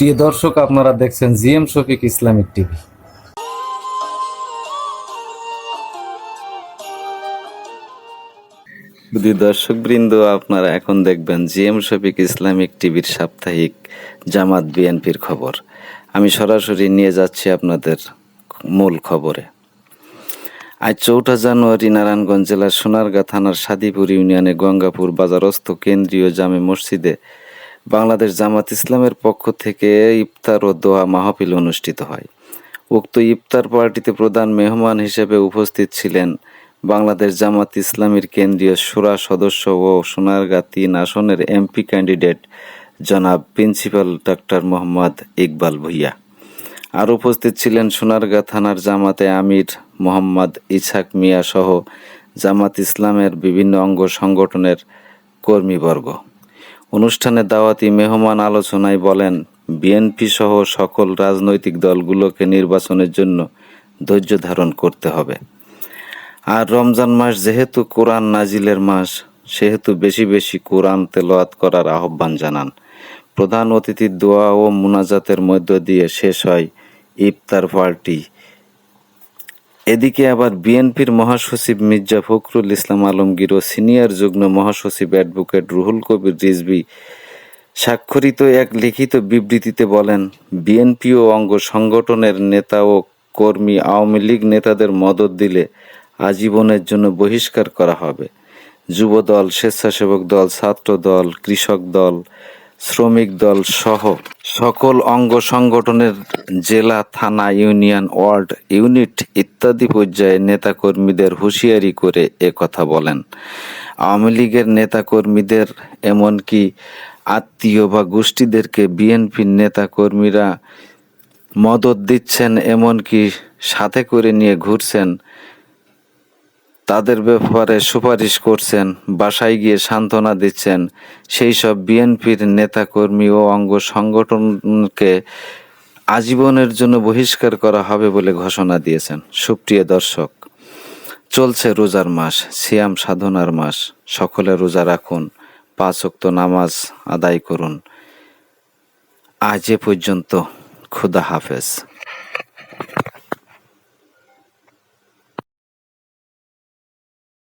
প্রিয় দর্শক, আপনারা দেখছেন জিএম শফিক ইসলামিক টিভি। যদি দর্শক বৃন্দ আপনারা এখন দেখবেন জিএম শফিক ইসলামিক টিভির সাপ্তাহিক জামাত বিএনপির খবর। আমি সরাসরি নিয়ে যাচ্ছি আপনাদের মূল খবরে। আজ চৌঠা জানুয়ারি নারায়ণগঞ্জ জেলার সোনারগাঁ থানার সাদিপুর ইউনিয়নে গঙ্গাপুর বাজারস্থ কেন্দ্রীয় জামে মসজিদে বাংলাদেশ জামাত ইসলামের পক্ষ থেকে ইফতার ও দোয়া মাহফিল অনুষ্ঠিত হয়। উক্ত ইফতার পার্টিতে প্রধান মেহমান হিসেবে উপস্থিত ছিলেন বাংলাদেশ জামাত ইসলামীর কেন্দ্রীয় সুরা সদস্য ও সোনারগাঁ তিন আসনের এমপি ক্যান্ডিডেট জনাব প্রিন্সিপাল ডাক্তার মোহাম্মদ ইকবাল ভুইয়া। আর উপস্থিত ছিলেন সোনারগা থানার জামাতে আমির মোহাম্মদ ইছাক মিয়া সহ জামাত ইসলামের বিভিন্ন অঙ্গ সংগঠনের কর্মীবর্গ। অনুষ্ঠানে দাওয়াতি মেহমান আলোচনায় বলেন, বিএনপি সহ সকল রাজনৈতিক দলগুলোকে নির্বাচনের জন্য ধৈর্য ধারণ করতে হবে। আর রমজান মাস যেহেতু কোরআন নাজিলের মাস, সেহেতু বেশি বেশি কোরআন তেলাওয়াত করার আহ্বান জানান। প্রধান অতিথির দোয়া ও মুনাজাতের মধ্য দিয়ে শেষ হয় ইফতার পার্টি। এদিকে আবার বিএনপির মহাসচিব মির্জা ফখরুল ইসলাম আলমগীর ও সিনিয়র যুগ্ম মহাসচিব অ্যাডভোকেট রুহুল কবির রিজবি স্বাক্ষরিত এক লিখিত বিবৃতিতে বলেন, বিএনপি ও অঙ্গ সংগঠনের নেতা ও কর্মী আওয়ামী লীগ নেতাদের মদত দিলে আজীবনের জন্য বহিষ্কার করা হবে। যুব দল স্বেচ্ছাসেবক দল ছাত্র দল কৃষক দল, শ্রমিক দল সহ সকল অঙ্গ সংগঠনের জেলা, থানা, ইউনিয়ন, ওয়ার্ড, ইউনিট ইত্যাদি পর্যায়ে নেতাকর্মীদের হুঁশিয়ারি করে কথা বলেন। আওয়ামী লীগের নেতাকর্মীদের, এমনকি আত্মীয় বা গোষ্ঠীদেরকে বিএনপির নেতাকর্মীরা মদত দিচ্ছেন, এমনকি সাথে করে নিয়ে ঘুরছেন তাদের ব্যাপারে সুপারিশ করছেন, বাসায় গিয়ে সান্ত্বনা দিচ্ছেন। সেই সব বিএনপির নেতাকর্মী ও অঙ্গ সংগঠনকে আজীবনের জন্য বহিষ্কার করা হবে বলে ঘোষণা দিয়েছেন। সুপ্রিয় দর্শক, চলছে রোজার মাস, সিয়াম সাধনার মাস। সকলে রোজা রাখুন, পাঁচ ওয়াক্ত নামাজ আদায় করুন। আজ এ পর্যন্ত, খুদা হাফেজ।